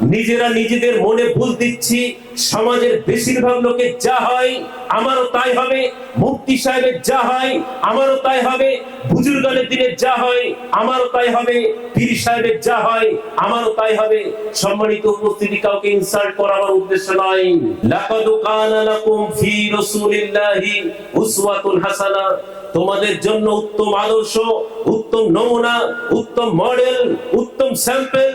নিজেরা নিজেদের মনে ভুল দিচ্ছি, সমাজের বেশিরভাগ লোকের যা হয় আমারও তাই হবে, মুফতি সাহেবের যা হয় আমারও তাই হবে, বুজুর্গানের দিনের যা হয় আমারও তাই হবে, পীর সাহেবের যা হয় আমারও তাই হবে। সম্মানিত উপস্থিতি কাউকে ইনসাল্ট করা আমার উদ্দেশ্য নয়। লাকাদ কানা লাকুম ফি রাসূলিল্লাহি উসওয়াতুন হাসানা। তোমাদের জন্য উত্তম আদর্শ, উত্তম নমুনা, উত্তম মডেল, উত্তম স্যাম্পল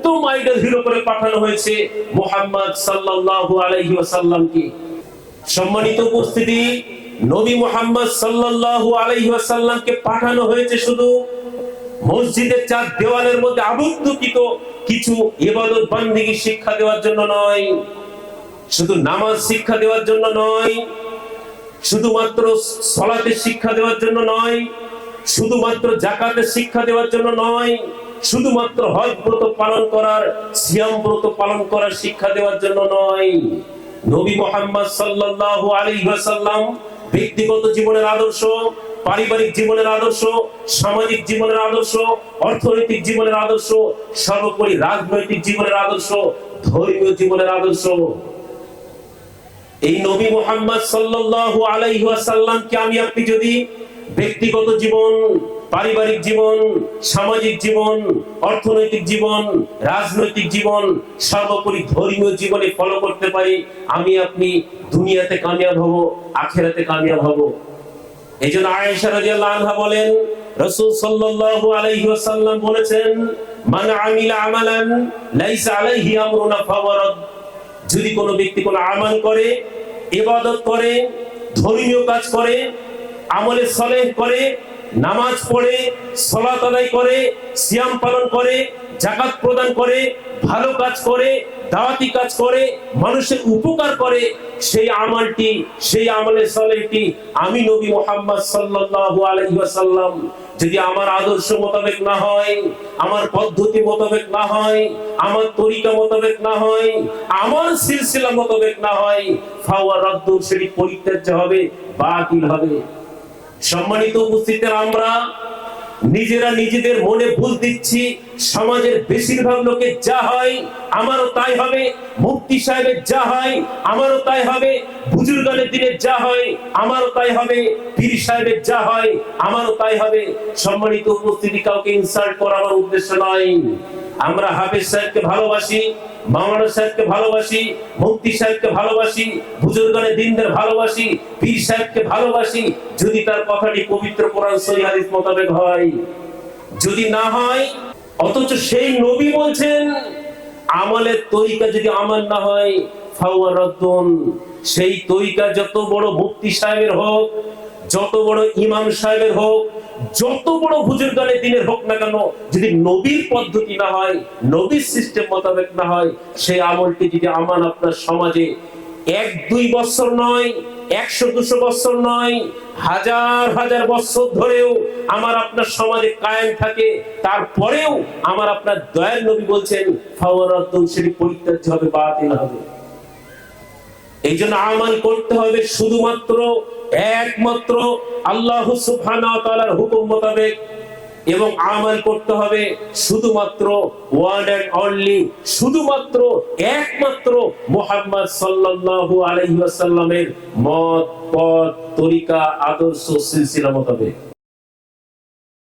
উত্তম আইডল করে পাঠানো হয়েছে মোহাম্মদ সাল্লাল্লাহু আলাইহি ওয়াসাল্লামকে। সম্মানিত উপস্থিতি, নবী মোহাম্মদ সাল্লাল্লাহু আলাইহি ওয়াসাল্লামকে পাঠানো হয়েছে শুধু মসজিদের চার দেওয়ালের মধ্যে আবদ্ধকৃত কিছু ইবাদত বান্দিগি শিক্ষা দেওয়ার জন্য নয়, শুধু নামাজ শিক্ষা দেওয়ার জন্য নয়, শুধুমাত্র সলাতের শিক্ষা দেওয়ার জন্য নয়, শুধুমাত্র জাকাতের শিক্ষা দেওয়ার জন্য নয় শুধুমাত্র হজ ব্রত পালন করার, সিয়াম ব্রত পালন করার শিক্ষা দেওয়ার জন্য নয়। নবী মোহাম্মদ সাল্লাল্লাহু আলাইহি ওয়াসাল্লাম ব্যক্তিগত জীবনের আদর্শ, পারিবারিক জীবনের আদর্শ, সামাজিক জীবনের আদর্শ, অর্থনৈতিক জীবনের আদর্শ, সর্বোপরি রাজনৈতিক জীবনের আদর্শ, ধর্মীয় জীবনের আদর্শ। এই নবী মোহাম্মদ সাল্লাল্লাহু আলাইহি ওয়াসাল্লামকে আমি আপনি যদি ব্যক্তিগত জীবন পারিবারিক জীবন, সামাজিক জীবন, অর্থনৈতিক জীবন, রাজনৈতিক জীবন, সর্বোপরি ধর্মীয় জীবনে ফলো করতে পারি, আমি আপনি দুনিয়াতে কামিয়াব হব, আখেরাতে কামিয়াব হব। এই জন্য আয়েশা রাদিয়াল্লাহু আনহা বলেন, রাসূল সাল্লাল্লাহু আলাইহি ওয়াসাল্লাম বলেছেন, মান আমিলা আমালান, লাইসা আলাইহি আমরুনা ফাওয়ারাদ যদি কোনো ব্যক্তি কোনো আমাল করে, ইবাদত করে, ধর্মীয় কাজ করে, আমলে সলেহ করে নামাজ পড়ে, সলাত আদায় করে, সিয়াম পালন করে, জাকাত প্রদান করে, ভালো কাজ করে, দাওয়াতি কাজ করে, মানুষের উপকার করে, সেই আমলটি, সেই আমলে সলেহটি আমি নবী মোহাম্মদ সাল্লাল্লাহু আলাইহি যদি আমার আদর্শ মোতাবেক না হয়, আমার পদ্ধতি মোতাবেক না হয়, আমার তরিকা মোতাবেক না হয়, আমার সিলসিলা মোতাবেক না হয়, ফাওয়া রদ্দু সেটি পরিত্যাজ্য হবে, বাতিল হবে। সম্মানিত উপস্থিতির আমরা নিজেরা নিজেদের মনে ভুল দিচ্ছি, সমাজের বেশিরভাগ লোকের যা হয় আমারও তাই হবে, মুফতি সাহেবের যা হয় আমারও তাই হবে, বুজুর্গানের দিনের যা হয় আমারও তাই হবে, পীর সাহেবের যা হয় আমারও তাই হবে। সম্মানিত উপস্থিতি কাউকে ইনসাল্ট করা আমার উদ্দেশ্য নয়। আমরা হাফেজ সাহেবকে ভালোবাসি, মাওলানা সাহেবকে ভালোবাসি, মুফতি সাহেবকে ভালোবাসি বুজুর্গানের দিনদের ভালোবাসি, পীর সাহেবকে ভালোবাসি। যদি তার কথাটি পবিত্র কোরআন সহি হাদিস মোতাবেক হয়, যদি না হয়, অথচ সেই নবী বলছেন, আমলের তরিকা যদি আমল না হয় ফাওয়া রদ্দুন। সেই তরিকা যত বড় মুফতি সাহেবের হোক, যত বড় ইমাম সাহেবের হোক যত বড় বুজুর্গানের দিনের হোক না কেন, যদি নবীর পদ্ধতি না হয়, নবীর সিস্টেম মোতাবেক না হয়, সেই আমলটি যদি আমার আপনার সমাজে এক, দুই বছর নয়, একশো, দুশো বছর নয়, হাজার হাজার বছর ধরেও আমার আপনার সমাজে কায়েম থাকে, তারপরেও আমার আপনার দয়াল নবী বলছেন সেটি পরিত্যাজ্য হবে, বাতিল হবে। এই জন্য আমাল করতে হবে শুধুমাত্র একমাত্র আল্লাহ সুফানার হুকুম মোতাবেক এবং আমার করতে হবে শুধুমাত্র ওয়ান অ্যান্ড অনলি শুধুমাত্র একমাত্র মোহাম্মদ সাল্লাল্লাহু আলাইহি ওয়াসাল্লামের মত পদ তরিকা, আদর্শ, সিলসিলা মোতাবেক।